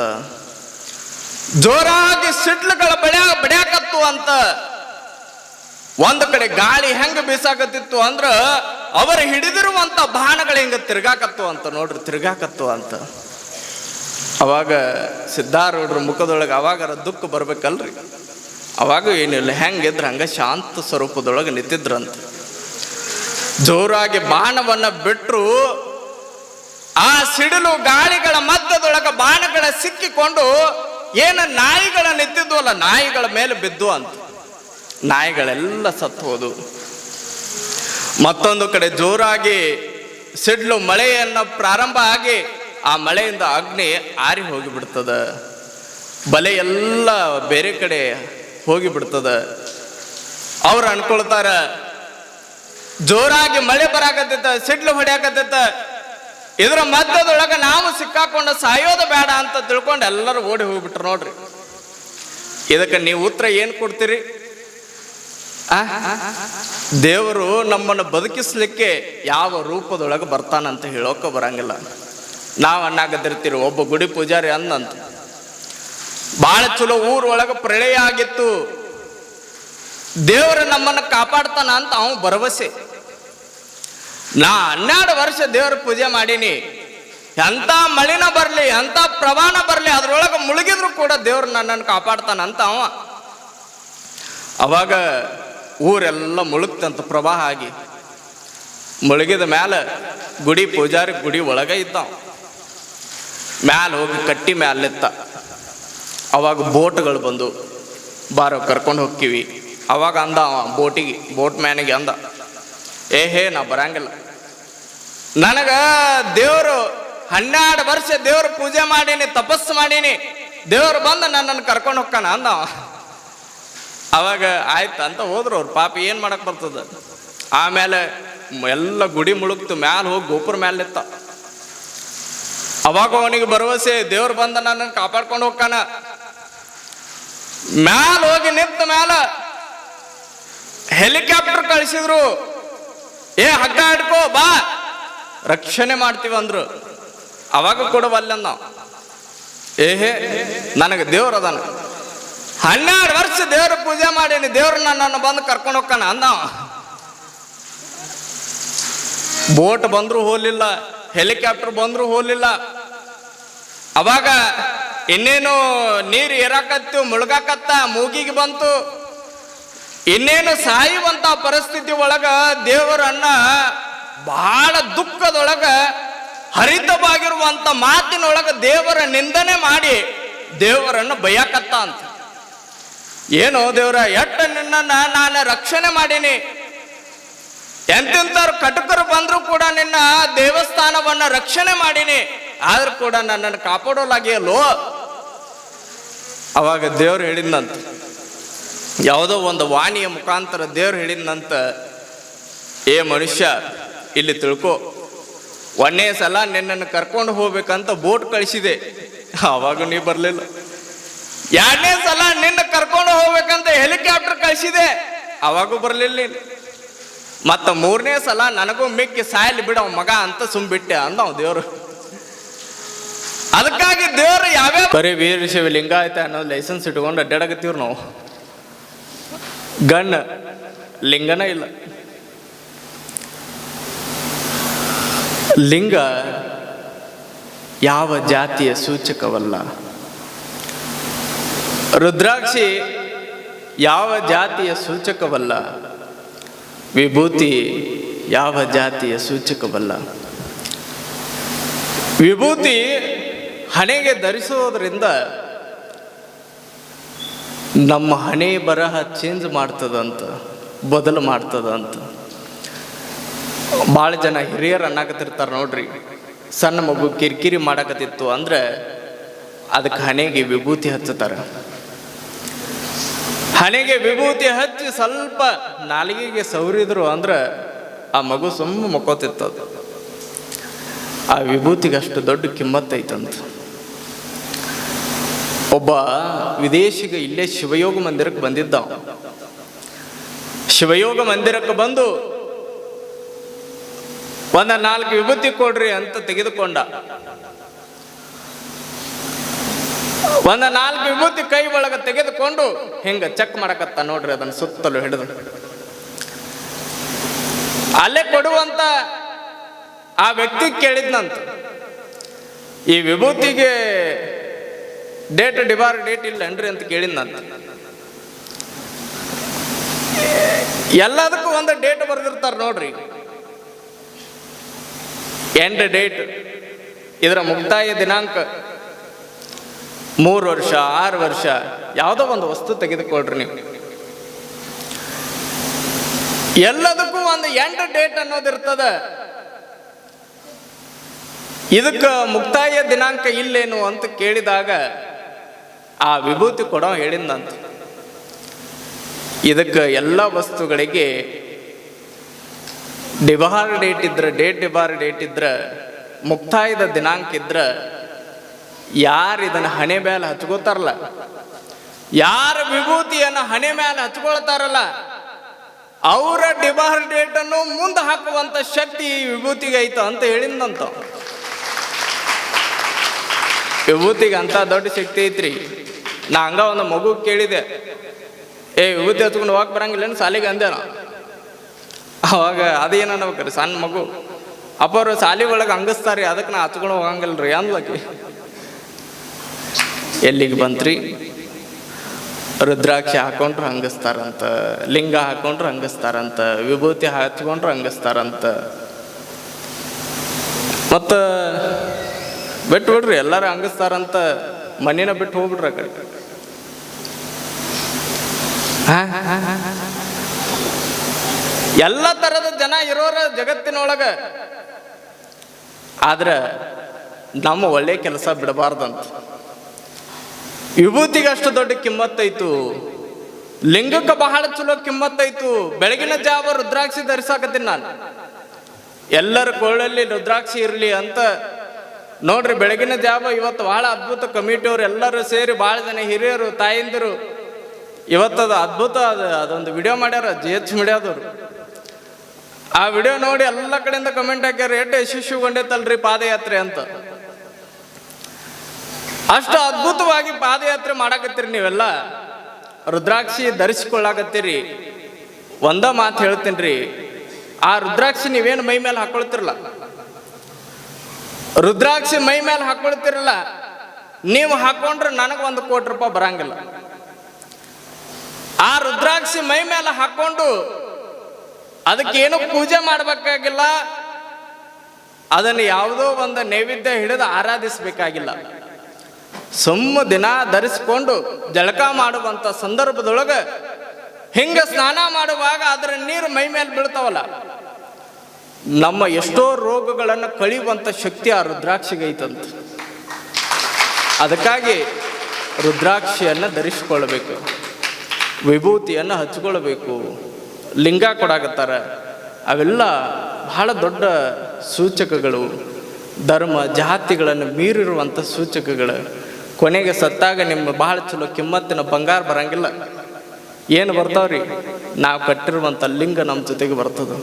ಜೋರಾಗಿ ಸಿಡ್ಲುಗಳ ಬಡ್ಯಾ ಬಡ್ಯಾಕತ್ತು ಅಂತ ಒಂದು ಕಡೆ ಗಾಳಿ ಹೆಂಗ ಬೀಸಾಕತ್ತಿತ್ತು ಅಂದ್ರ ಅವರು ಹಿಡಿದಿರುವಂತ ಬಾಣಗಳು ಹೆಂಗ ತಿರ್ಗಾಕತ್ತು ಅಂತ ನೋಡ್ರಿ, ತಿರ್ಗಾಕತ್ತು ಅಂತ. ಅವಾಗ ಸಿದ್ಧಾರೂಢ್ರ ಮುಖದೊಳಗೆ ಅವಾಗರ ದುಃಖ ಬರ್ಬೇಕಲ್ರಿ. ಅವಾಗ ಏನಿಲ್ಲ, ಹೆಂಗಿದ್ರ ಹಂಗ ಶಾಂತ ಸ್ವರೂಪದೊಳಗೆ ನಿಂತಿದ್ರಂತ. ಜೋರಾಗಿ ಬಾಣವನ್ನ ಬಿಟ್ಟರು ಆ ಸಿಡಿಲು ಗಾಳಿಗಳ ಮಧ್ಯದೊಳಗ ಬಾಣಗಳ ಸಿಕ್ಕಿಕೊಂಡು ಏನ ನಾಯಿಗಳ ನಿಂತಿದ್ವಲ್ಲ, ನಾಯಿಗಳ ಮೇಲೆ ಬಿದ್ದು ಅಂತ. ನಾಯಿಗಳೆಲ್ಲ ಸತ್ತುಹೋದು. ಮತ್ತೊಂದು ಕಡೆ ಜೋರಾಗಿ ಸಿಡ್ಲು ಮಳೆಯನ್ನ ಪ್ರಾರಂಭ ಆಗಿ ಆ ಮಳೆಯಿಂದ ಅಗ್ನಿ ಆರಿ ಹೋಗಿಬಿಡ್ತದ. ಬಲೆ ಎಲ್ಲ ಬೇರೆ ಕಡೆ ಹೋಗಿಬಿಡ್ತದ. ಅವ್ರು ಅನ್ಕೊಳ್ತಾರ, ಜೋರಾಗಿ ಮಳೆ ಬರಾಕತ್ತಿತ್ತ ಸಿಡ್ಲು ಹೊಡ್ಯಾಕತ್ತಿತ್ತ ಇದರ ಮಧ್ಯದೊಳಗೆ ನಾವು ಸಿಕ್ಕಾಕೊಂಡು ಸಾಯೋದು ಬೇಡ ಅಂತ ತಿಳ್ಕೊಂಡು ಎಲ್ಲರೂ ಓಡಿ ಹೋಗ್ಬಿಟ್ರು ನೋಡ್ರಿ. ಇದಕ್ಕೆ ನೀವು ಉತ್ತರ ಏನು ಕೊಡ್ತೀರಿ? ದೇವರು ನಮ್ಮನ್ನು ಬದುಕಿಸ್ಲಿಕ್ಕೆ ಯಾವ ರೂಪದೊಳಗೆ ಬರ್ತಾನಂತ ಹೇಳೋಕೆ ಬರಂಗಿಲ್ಲ. ನಾವು ಅನ್ನಾಗದಿರ್ತೀರಿ ಒಬ್ಬ ಗುಡಿ ಪೂಜಾರಿ ಅಂದಂತ. ಬಹಳ ಚಲೋ ಊರೊಳಗೆ ಪ್ರಳಯ ಆಗಿತ್ತು. ದೇವರು ನಮ್ಮನ್ನು ಕಾಪಾಡ್ತಾನ ಅಂತ ಅವನು ಭರವಸೆ. ನಾ ಹನ್ನೆರಡು ವರ್ಷ ದೇವ್ರ ಪೂಜೆ ಮಾಡೀನಿ. ಎಂಥ ಮಳಿನ ಬರಲಿ ಎಂಥ ಪ್ರವಾಹ ಬರಲಿ, ಅದ್ರೊಳಗೆ ಮುಳುಗಿದ್ರು ಕೂಡ ದೇವ್ರು ನನ್ನನ್ನು ಕಾಪಾಡ್ತಾನಂತ ಅವ. ಅವಾಗ ಊರೆಲ್ಲ ಮುಳುಗ್ತಂತ ಪ್ರವಾಹ ಆಗಿ. ಮುಳುಗಿದ ಮ್ಯಾಲ ಗುಡಿ ಪೂಜಾರಿ ಗುಡಿ ಒಳಗ ಇದ್ದ ಮ್ಯಾಲ ಹೋಗಿ ಕಟ್ಟಿ ಮ್ಯಾಲಿತ್ತ ಅವಾಗ ಬೋಟ್ಗಳು ಬಂದು, ಬಾರೋ, ಕರ್ಕೊಂಡು ಹೋಗ್ತೀವಿ. ಅವಾಗ ಅಂದ ಅವ ಬೋಟಿಗೆ, ಬೋಟ್ ಮ್ಯಾನಿಗೆ ಅಂದ, ಏ, ಹೇ, ನಾ ಬರಂಗಿಲ್ಲ. ನನಗ ದೇವರು ಹನ್ನೆರಡು ವರ್ಷ ದೇವ್ರ ಪೂಜೆ ಮಾಡೀನಿ, ತಪಸ್ಸು ಮಾಡೀನಿ. ದೇವ್ರು ಬಂದು ನನ್ನನ್ನು ಕರ್ಕೊಂಡು ಹೋಗ್ತಾನ ಅಂದ. ಅವಾಗ ಆಯ್ತು ಅಂತ ಹೋದ್ರು ಅವ್ರು. ಪಾಪ ಏನು ಮಾಡಕ್ಕೆ ಬರ್ತದ? ಆಮೇಲೆ ಎಲ್ಲ ಗುಡಿ ಮುಳುಗ್ತು, ಮ್ಯಾಲ ಹೋಗಿ ಗೋಪುರ ಮ್ಯಾಲೆ ನಿತ್ತ ಅವಾಗ ಅವನಿಗೆ ಭರವಸೆ, ದೇವ್ರು ಬಂದ ನನ್ನನ್ನು ಕಾಪಾಡ್ಕೊಂಡು ಹೋಗ್ತಾನ. ಮ್ಯಾಲ ಹೋಗಿ ನಿಂತ ಮ್ಯಾಲ ಹೆಲಿಕಾಪ್ಟರ್ ಕಳಿಸಿದ್ರು. ಏ, ಹಗ್ಗ ಹಿಡ್ಕೋ, ಬಾ. ರಕ್ಷಣೆ ಮಾಡ್ತೀವಿ ಅಂದ್ರು. ಅವಾಗ ಕೂಡ ನಾವು. ಏಹೇ, ನನಗೆ ದೇವ್ರ ಅದಾನ. ಹನ್ನೆರಡು ವರ್ಷ ದೇವ್ರ ಪೂಜೆ ಮಾಡೀನಿ ದೇವ್ರು ನನ್ನನ್ನು ಬಂದು ಕರ್ಕೊಂಡು ಹೋಗ್ತಾನ ಅಂದ ಬೋಟ್ ಬಂದರೂ ಹೋಲಿಲ್ಲ ಹೆಲಿಕಾಪ್ಟರ್ ಬಂದರೂ ಹೋಲಿಲ್ಲ ಅವಾಗ ಇನ್ನೇನು ನೀರು ಏರಾಕತ್ತು, ಮುಳುಗಾಕತ್ತ, ಮೂಗಿಗೆ ಬಂತು. ಇನ್ನೇನು ಸಾಯುವಂತ ಪರಿಸ್ಥಿತಿ ಒಳಗ ದೇವರನ್ನ ಬಹಳ ದುಃಖದೊಳಗ ಹರಿತವಾಗಿರುವಂತ ಮಾತಿನೊಳಗ ದೇವರ ನಿಂದನೆ ಮಾಡಿ ದೇವರನ್ನು ಬಯಕತ್ತ ಅಂತ. ಏನು ದೇವರ, ಎಟ್ಟ ನಿನ್ನನ್ನ ನಾನು ರಕ್ಷಣೆ ಮಾಡೀನಿ. ಎಂತೆಂಥವ್ರು ಕಟಕರು ಬಂದರೂ ಕೂಡ ನಿನ್ನ ದೇವಸ್ಥಾನವನ್ನ ರಕ್ಷಣೆ ಮಾಡೀನಿ. ಆದ್ರೂ ಕೂಡ ನನ್ನನ್ನು ಕಾಪಾಡೋಲಾಗಿಯಲ್ಲೋ ಅವಾಗ ದೇವ್ರು ಹೇಳಿದ್ನಂತ. ಯಾವುದೋ ಒಂದು ವಾಣಿಯ ಮುಖಾಂತರ ದೇವ್ರು ಹೇಳಿದ್ನಂತ. ಏ ಮನುಷ್ಯ, ಇಲ್ಲಿ ತಿಳ್ಕೊ. ಒಂದೇ ಸಲ ನಿನ್ನನ್ನು ಕರ್ಕೊಂಡು ಹೋಗ್ಬೇಕಂತ ಬೋಟ್ ಕಳಿಸಿದೆ. ಅವಾಗ ನೀ ಬರಲಿಲ್ಲ. ಎರಡನೇ ಸಲ ನಿನ್ನ ಕರ್ಕೊಂಡು ಹೋಗ್ಬೇಕಂತ ಹೆಲಿಕಾಪ್ಟರ್ ಕಳಿಸಿದೆ. ಅವಾಗೂ ಬರಲಿಲ್ಲ ಮತ್ತ ಮೂರನೇ ಸಲ ನನಗೂ ಮಿಕ್ಕಿ ಸಾಯಲಿ ಬಿಡವ ಮಗ ಅಂತ ಸುಮ್ಬಿಟ್ಟೆ ಅಂದ ಅವ ದೇವ್ರು. ಅದಕ್ಕಾಗಿ ದೇವ್ರು ಯಾವ್ಯಾವ ಬರೀ ವೀರಶೈವ ಲಿಂಗಾಯತ ಅನ್ನೋ ಲೈಸೆನ್ಸ್ ಇಟ್ಕೊಂಡು ಅಡ್ಡಾಡಕತ್ತೀವ್ರಿ ನಾವು. ಗಣ್ಣ ಲಿಂಗನ ಇಲ್ಲ. ಲಿಂಗ ಯಾವ ಜಾತಿಯ ಸೂಚಕವಲ್ಲ? ರುದ್ರಾಕ್ಷಿ ಯಾವ ಜಾತಿಯ ಸೂಚಕವಲ್ಲ? ವಿಭೂತಿ ಯಾವ ಜಾತಿಯ ಸೂಚಕವಲ್ಲ? ವಿಭೂತಿ ಹಣೆಗೆ ಧರಿಸೋದ್ರಿಂದ ನಮ್ಮ ಹಣೆ ಬರಹ ಚೇಂಜ್ ಮಾಡ್ತದಂತ, ಬದಲು ಮಾಡ್ತದಂತ. ಭಾಳ ಜನ ಹಿರಿಯರು ಅನ್ನಕತ್ತಿರ್ತಾರೆ ನೋಡ್ರಿ. ಸಣ್ಣ ಮಗು ಕಿರಿಕಿರಿ ಮಾಡಕತ್ತಿತ್ತು ಅಂದ್ರೆ ಅದಕ್ಕೆ ಹಣೆಗೆ ವಿಭೂತಿ ಹಚ್ಚುತ್ತಾರೆ. ಹಣೆಗೆ ವಿಭೂತಿ ಹಚ್ಚಿ ಸ್ವಲ್ಪ ನಾಲಿಗೆಗೆ ಸವರಿದ್ರು ಅಂದ್ರೆ ಆ ಮಗು ಸುಮ್ಮ ಮಕ್ಕೋತಿತ್ತದು. ಆ ವಿಭೂತಿಗೆ ಅಷ್ಟು ದೊಡ್ಡ ಕಿಮ್ಮತ್ತೈತಂತ ಒಬ್ಬ ವಿದೇಶಿಗ ಇಲ್ಲೇ ಶಿವಯೋಗ ಮಂದಿರಕ್ಕೆ ಬಂದಿದ್ದ ಶಿವಯೋಗ ಮಂದಿರಕ್ಕೆ ಬಂದು ಒಂದ ನಾಲ್ಕು ವಿಭೂತಿ ಕೊಡ್ರಿ ಅಂತ ತೆಗೆದುಕೊಂಡ. ಒಂದ ನಾಲ್ಕು ವಿಭೂತಿ ಕೈ ಒಳಗೆ ತೆಗೆದುಕೊಂಡು ಹಿಂಗೆ ಚೆಕ್ ಮಾಡಕತ್ತ ನೋಡ್ರಿ ಅದನ್ನ ಸುತ್ತಲೂ ಹಿಡಿದು. ಅಲ್ಲೇ ಕೊಡುವಂತ ಆ ವ್ಯಕ್ತಿ ಕೇಳಿದ್ನಂತ. ಈ ವಿಭೂತಿಗೆ ಡೇಟ್ ಡಿಬಾರ್ ಡೇಟ್ ಇಲ್ಲನ್ರಿ ಅಂತ ಕೇಳಿದ್ನಂತ. ಎಲ್ಲದಕ್ಕೂ ಒಂದು ಡೇಟ್ ಬರೆದಿರ್ತಾರೆ ನೋಡ್ರಿ. ಎಂಡ್ ಡೇಟ್ ಇದರ ಮುಕ್ತಾಯ ದಿನಾಂಕ ಮೂರು ವರ್ಷ, ಆರು ವರ್ಷ, ಯಾವುದೋ ಒಂದು ವಸ್ತು ತೆಗೆದುಕೊಳ್ರಿ ನೀವು. ಎಲ್ಲದಕ್ಕೂ ಒಂದು ಎಂಡ್ ಡೇಟ್ ಅನ್ನೋದಿರ್ತದ ಇದಕ್ಕೆ ಮುಕ್ತಾಯ ದಿನಾಂಕ ಇಲ್ಲೇನು ಅಂತ ಕೇಳಿದಾಗ ಆ ವಿಭೂತಿ ಕೊಡೋ ಹೇಳಿದಂತ ಇದಕ್ಕೆ ಎಲ್ಲ ವಸ್ತುಗಳಿಗೆ ಡಿಬಾರ್ ಡೇಟ್ ಇದ್ರೆ, ಡೇಟ್ ಡಿಬಾರ್ ಡೇಟ್ ಇದ್ರೆ, ಮುಕ್ತಾಯದ ದಿನಾಂಕ ಇದ್ರೆ ಯಾರು ಇದನ್ನು ಹಣೆ ಮೇಲೆ ಹಚ್ಕೋತಾರಲ್ಲ? ಯಾರ ವಿಭೂತಿಯನ್ನ ಹಣೆ ಮೇಲೆ ಹಚ್ಕೊಳ್ತಾರಲ್ಲ? ಅವರ ಅನ್ನು ಮುಂದೆ ಹಾಕುವಂತ ಶಕ್ತಿ ವಿಭೂತಿಗೆ ಅಂತ ಹೇಳಿದಂತ ವಿಭೂತಿಗೆ ಅಂತ ದೊಡ್ಡ ಶಕ್ತಿ ಐತ್ರಿ. ನಾ ಹಂಗ ಒಂದು ಮಗು ಕೇಳಿದೆ. ಏ, ವಿಭೂತಿ ಹಚ್ಕೊಂಡು ಹೋಗಕ್ ಬರಂಗಿಲ್ಲ ಸಾಲಿಗೆ ಅಂದೆ ನಾ ಅವಾಗ ಅದೇನ ಸಣ್ಣ ಮಗು? ಅಪ್ಪರು ಸಾಲಿ ಒಳಗೆ ಹಂಗಸ್ತಾರಿ ಅದಕ್ಕೆ ನಾ ಹಚ್ಕೊಂಡು ಹೋಗಂಗಿಲ್ಲ ರೀ ಅಂದ್ಲಕಿ. ಎಲ್ಲಿಗೆ ಬಂತ್ರಿ? ರುದ್ರಾಕ್ಷಿ ಹಾಕೊಂಡ್ರು ಹಂಗಿಸ್ತಾರಂತ, ಲಿಂಗ ಹಾಕೊಂಡ್ರು ಹಂಗಸ್ತಾರಂತ, ವಿಭೂತಿ ಹಚ್ಕೊಂಡ್ರು ಹಂಗಸ್ತಾರಂತ. ಮತ್ತು ಬಿಟ್ಟು ಬಿಡ್ರಿ, ಎಲ್ಲರೂ ಹಂಗಿಸ್ತಾರಂತ, ಮನಿನ ಬಿಟ್ಟು ಹೋಗ್ಬಿಡ್ರಿ ಆ ಕಡೆ. ಎಲ್ಲ ತರದ ಜನ ಇರೋರ ಜಗತ್ತಿನೊಳಗ. ಆದ್ರೆ ನಮ್ಮ ಒಳ್ಳೆ ಕೆಲಸ ಬಿಡಬಾರ್ದಂತ. ವಿಭೂತಿಗೆ ಅಷ್ಟು ದೊಡ್ಡ ಕಿಮ್ಮತ್ತೈತು ಲಿಂಗಕ್ಕೆ ಬಹಳ ಚಲೋ ಕಿಮ್ಮತ್ತೈತು ಬೆಳಗಿನ ಜಾವ ರುದ್ರಾಕ್ಷಿ ಧರಿಸಾಕತ್ತೀನಿ ನಾನು. ಎಲ್ಲರ ಕೊಳ್ಳಲ್ಲಿ ರುದ್ರಾಕ್ಷಿ ಇರಲಿ ಅಂತ. ನೋಡ್ರಿ, ಬೆಳಗಿನ ಜಾವ ಇವತ್ತು ಬಹಳ ಅದ್ಭುತ ಕಮಿಟಿಯವ್ರು ಎಲ್ಲರೂ ಸೇರಿ ಬಹಳ ಜನ ಹಿರಿಯರು, ತಾಯಿಂದರು. ಇವತ್ತದು ಅದ್ಭುತ ಅದು, ಅದೊಂದು ವಿಡಿಯೋ ಮಾಡ್ಯಾರ ಜಿ ಎಚ್ ಮೀಡಿಯಾದವ್ರು ಆ ವಿಡಿಯೋ ನೋಡಿ ಎಲ್ಲ ಕಡೆಯಿಂದ ಕಮೆಂಟ್ ಹಾಕ್ಯಾರ ಎಷ್ಟು ಯಶಸ್ವಿಗೊಂಡೈತಲ್ರಿ ಪಾದಯಾತ್ರೆ ಅಂತ. ಅಷ್ಟು ಅದ್ಭುತವಾಗಿ ಪಾದಯಾತ್ರೆ ಮಾಡಾಕತ್ತೀರಿ ನೀವೆಲ್ಲ. ರುದ್ರಾಕ್ಷಿ ಧರಿಸಿಕೊಳ್ಳಾಕತ್ತೀರಿ. ಒಂದ ಮಾತು ಹೇಳ್ತೀನಿ ಆ ರುದ್ರಾಕ್ಷಿ ನೀವೇನು ಮೈ ಮೇಲೆ ಹಾಕೊಳ್ತಿರಲ್ಲ ರುದ್ರಾಕ್ಷಿ ಮೈ ಮೇಲೆ ಹಾಕೊಳ್ತಿರಲ್ಲ, ನೀವು ಹಾಕೊಂಡ್ರೆ ನನಗೆ ಒಂದು ಕೋಟಿ ರೂಪಾಯಿ ಬರಂಗಿಲ್ಲ. ಆ ರುದ್ರಾಕ್ಷಿ ಮೈ ಮೇಲೆ ಹಾಕೊಂಡು ಅದಕ್ಕೇನು ಪೂಜೆ ಮಾಡಬೇಕಾಗಿಲ್ಲ. ಅದನ್ನು ಯಾವುದೋ ಒಂದು ನೈವೇದ್ಯ ಹಿಡಿದು ಆರಾಧಿಸಬೇಕಾಗಿಲ್ಲ. ಸುಮ್ಮ ದಿನ ಧರಿಸಿಕೊಂಡು ಜಳಕ ಮಾಡುವಂತ ಸಂದರ್ಭದೊಳಗೆ ಹಿಂಗ ಸ್ನಾನ ಮಾಡುವಾಗ ಅದರ ನೀರು ಮೈ ಮೇಲೆ ಬೀಳ್ತಾವಲ್ಲ. ನಮ್ಮ ಎಷ್ಟೋ ರೋಗಗಳನ್ನು ಕಳಿಯುವಂಥ ಶಕ್ತಿ ಆ ರುದ್ರಾಕ್ಷಿಗೆ ಐತಂತ. ಅದಕ್ಕಾಗಿ ರುದ್ರಾಕ್ಷಿಯನ್ನು ಧರಿಸಿಕೊಳ್ಳಬೇಕು ವಿಭೂತಿಯನ್ನು ಹಚ್ಕೊಳ್ಬೇಕು. ಲಿಂಗ ಕೊಡಾಕತ್ತಾರ. ಅವೆಲ್ಲ ಬಹಳ ದೊಡ್ಡ ಸೂಚಕಗಳು. ಧರ್ಮ, ಜಾತಿಗಳನ್ನು ಮೀರಿರುವಂಥ ಸೂಚಕಗಳು. ಕೊನೆಗೆ ಸತ್ತಾಗ ನಿಮ್ಮ ಬಹಳ ಚಲೋ ಕಿಮ್ಮತ್ತಿನ ಬಂಗಾರ ಬರಂಗಿಲ್ಲ. ಏನು ಬರ್ತಾವ್ರಿ? ನಾವು ಕಟ್ಟಿರುವಂಥ ಲಿಂಗ ನಮ್ಮ ಜೊತೆಗೆ ಬರ್ತದ.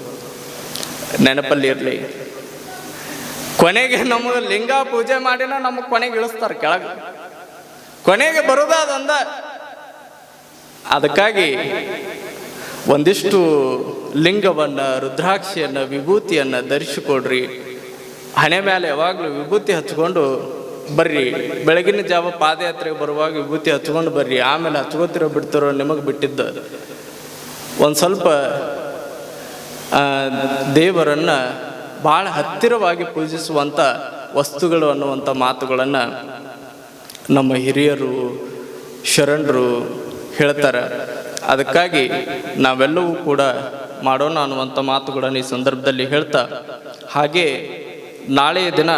ನೆನಪಲ್ಲಿ ಇರಲಿ. ಕೊನೆಗೆ ನಮಗೆ ಲಿಂಗ ಪೂಜೆ ಮಾಡಿನ ನಮಗೆ ಕೊನೆಗೆ ಇಳಿಸ್ತಾರೆ ಕೆಳಗೆ. ಕೊನೆಗೆ ಬರೋದಾದಂದ ಅದಕ್ಕಾಗಿ ಒಂದಿಷ್ಟು ಲಿಂಗವನ್ನು, ರುದ್ರಾಕ್ಷಿಯನ್ನು, ವಿಭೂತಿಯನ್ನು ಧರಿಸಿಕೊಡ್ರಿ. ಹಣೆ ಮೇಲೆ ಯಾವಾಗಲೂ ವಿಭೂತಿ ಹಚ್ಕೊಂಡು ಬರ್ರಿ, ಬೆಳಗಿನ ಜಾವ ಪಾದಯಾತ್ರೆಗೆ ಬರುವಾಗ ವಿಭೂತಿ ಹಚ್ಕೊಂಡು ಬರ್ರಿ. ಆಮೇಲೆ ಹಚ್ಕೋತಿರೋ ಬಿಡ್ತಿರೋ ನಿಮಗೆ ಬಿಟ್ಟಿದ್ದು ಒಂದು ಸ್ವಲ್ಪ ದೇವರನ್ನು ಭಾಳ ಹತ್ತಿರವಾಗಿ ಪೂಜಿಸುವಂಥ ವಸ್ತುಗಳು ಅನ್ನುವಂಥ ಮಾತುಗಳನ್ನು ನಮ್ಮ ಹಿರಿಯರು, ಶರಣರು ಹೇಳ್ತಾರೆ. ಅದಕ್ಕಾಗಿ ನಾವೆಲ್ಲವೂ ಕೂಡ ಮಾಡೋಣ ಅನ್ನುವಂಥ ಮಾತುಗಳನ್ನು ಈ ಸಂದರ್ಭದಲ್ಲಿ ಹೇಳ್ತಾ, ಹಾಗೆ ನಾಳೆಯ ದಿನ